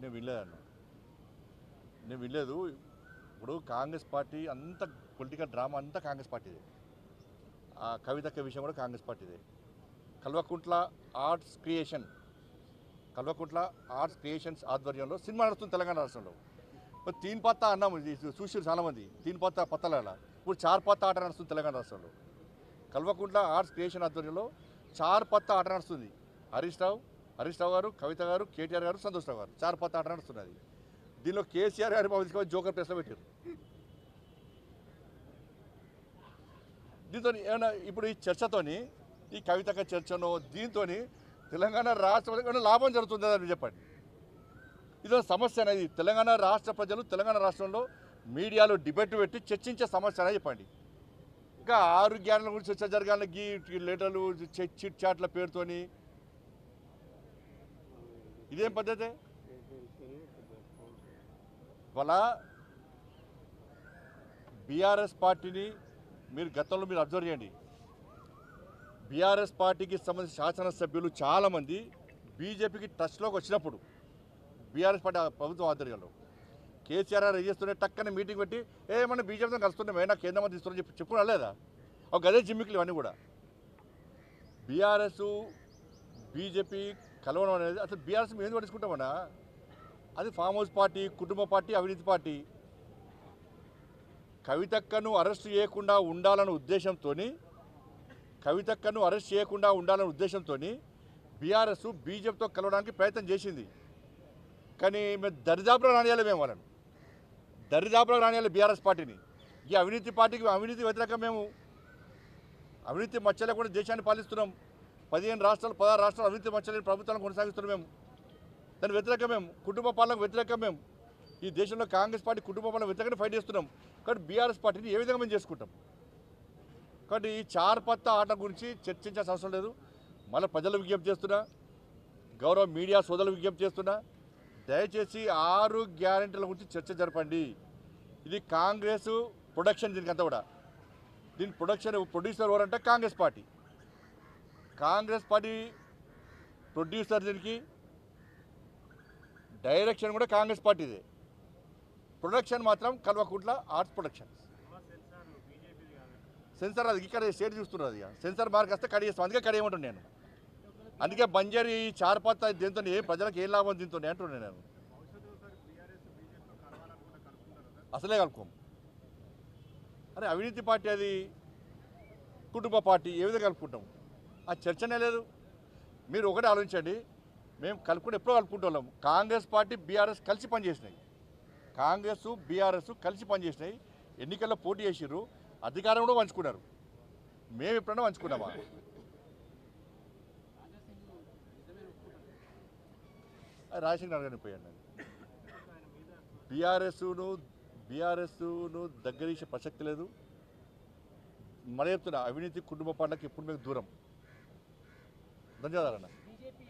నేను వినలేదన్న. నేను వినలేదు. ఇప్పుడు కాంగ్రెస్ పార్టీ అంత పొలిటికల్ డ్రామా అంతా కాంగ్రెస్ పార్టీదే. ఆ కవితక్క విషయం కూడా Congress పార్టీదే. Kalvakuntla arts creation Kalvakuntla arts creations ఆధ్వర్యంలో సినిమా నడుస్తుంది తెలంగాణ రాష్ట్రంలో. తీన్ పత్త అన్నాము చూసారు చాలామంది. తీన్ పత్త పత్తల ఇప్పుడు చార్ పత్త ఆట నడుస్తుంది తెలంగాణ రాష్ట్రంలో. కల్వకుంట్ల ఆర్ట్స్ క్రియేషన్ ఆధ్వర్యంలో చార్ పత్త ఆట నడుస్తుంది. హరీష్ రావు హరీష్ రావు గారు కవిత గారు కేటీఆర్ గారు సంతోష్ రావు గారు. చార్ పత్తా ఆట నడుస్తున్నది. దీనిలో కేసీఆర్ గారి బాబు జోకర్ ప్లేస్లో పెట్టారు. దీంతో ఏమైనా ఇప్పుడు ఈ చర్చతోని ఈ కవితక చర్చను దీంతో తెలంగాణ రాష్ట్ర ఏమైనా లాభం జరుగుతుందా అని చెప్పండి. ఇదో సమస్య అనేది తెలంగాణ రాష్ట్ర ప్రజలు తెలంగాణ రాష్ట్రంలో మీడియాలో డిబేట్ పెట్టి చర్చించే సమస్య అనేది చెప్పండి. ఇంకా ఆరు జ్ఞానాల గురించి చర్చ జరగాలి గీ లెటర్లు చిట్ చాట్ల పేరుతోని ఇదేం పద్ధతి? వాళ్ళ బీఆర్ఎస్ పార్టీని మీరు గతంలో మీరు అబ్జర్వ్ చేయండి. బీఆర్ఎస్ పార్టీకి సంబంధించిన శాసనసభ్యులు చాలామంది బీజేపీకి టచ్లోకి వచ్చినప్పుడు బీఆర్ఎస్ పార్టీ ప్రభుత్వం ఆధ్వర్యంలో కేసీఆర్ గారు చేస్తుంటే టక్కన మీటింగ్ పెట్టి ఏ మన బీజేపీతో కలుస్తున్నాం ఏమైనా కేంద్ర మంత్రి ఇస్తున్నారని చెప్పి చెప్పుకున్నా లేదా? ఒక గదే జిమ్మికులు ఇవన్నీ కూడా. బీఆర్ఎస్ బీజేపీ కలవడం అనేది అసలు బీఆర్ఎస్ మేము ఎందుకు పట్టించుకుంటామన్నా? అది ఫామ్ హౌస్ పార్టీ కుటుంబ పార్టీ అవినీతి పార్టీ. కవితక్కను అరెస్ట్ చేయకుండా ఉండాలన్న ఉద్దేశంతో కవితక్కను అరెస్ట్ చేయకుండా ఉండాలన్న ఉద్దేశంతో బీఆర్ఎస్ బీజేపీతో కలవడానికి ప్రయత్నం చేసింది. కానీ మేము దరిదాపులో రానియాలి మేము వాళ్ళను. దరిదాపులో రానియాలి బీఆర్ఎస్ పార్టీని. ఈ అవినీతి పార్టీకి అవినీతి వ్యతిరేకం మేము. అవినీతి మచ్చలేకుండా దేశాన్ని పాలిస్తున్నాం. పదిహేను రాష్ట్రాలు పదహారు రాష్ట్రాలు అభివృద్ధి మచ్చలేని ప్రభుత్వాన్ని కొనసాగిస్తున్నాం మేము. దాని వ్యతిరేకం మేము. కుటుంబ పాలనకు వ్యతిరేకం మేము. ఈ దేశంలో కాంగ్రెస్ పార్టీ కుటుంబ పాలన వ్యతిరేకంగా ఫైట్ చేస్తున్నాం. కాబట్టి బీఆర్ఎస్ పార్టీని ఏ విధంగా మేము చేసుకుంటాం? కాబట్టి ఈ చార్ పత్తా ఆట గురించి చర్చించాల్సిన అవసరం లేదు. మళ్ళీ ప్రజలు విజ్ఞప్తి చేస్తున్నా. గౌరవ మీడియా సోదరులు విజ్ఞప్తి చేస్తున్నా. దయచేసి ఆరు గ్యారెంటీల గురించి చర్చ జరపండి. ఇది కాంగ్రెస్ ప్రొడక్షన్ దీనికి అంతా కూడా. దీని ప్రొడక్షన్ ప్రొడ్యూసర్ ఎవరంటే Congress party. Congress party producer దీనికి డైరెక్షన్ కూడా కాంగ్రెస్ పార్టీదే. ప్రొడక్షన్ మాత్రం కల్వకుంట్ల ఆర్ట్స్ ప్రొడక్షన్. సెన్సార్ అది ఇక్కడ స్టేట్ చూస్తున్నారు అది సెన్సార్ మార్క్ వస్తే కడిగేస్తాం. అందుకే కడియమంటాను నేను. అందుకే బంజారీ చార్పత్త దీంతో ఏ ప్రజలకు ఏం లాభం దీంతో అంటున్నాను నేను. అసలే కలుపుకోము. అరే అవినీతి పార్టీ అది కుటుంబ పార్టీ ఏ విధంగా కలుపుకుంటాం ఆ చర్చనే లేదు. మీరు ఒకటే ఆలోచించండి. మేము కలుపుకుంటే ఎప్పుడో కలుపుకుంటాం కాంగ్రెస్ పార్టీ బీఆర్ఎస్ కలిసి పనిచేసినాయి. కాంగ్రెస్ బీఆర్ఎస్ కలిసి పనిచేసినాయి. ఎన్నికల్లో పోటీ చేసిర్రు. అధికారం కూడా పంచుకున్నారు. మేము ఎప్పుడైనా పంచుకున్నామా? రాజశేఖర్ అడగని పోయాను బీఆర్ఎస్ను బీఆర్ఎస్ను దగ్గరీసే ప్రసక్తి లేదు. మరి చెప్తున్నా అవినీతి కుటుంబ పాలనకి ఎప్పుడు మీకు దూరం? ధన్యవాదాలన్న బీజేపీ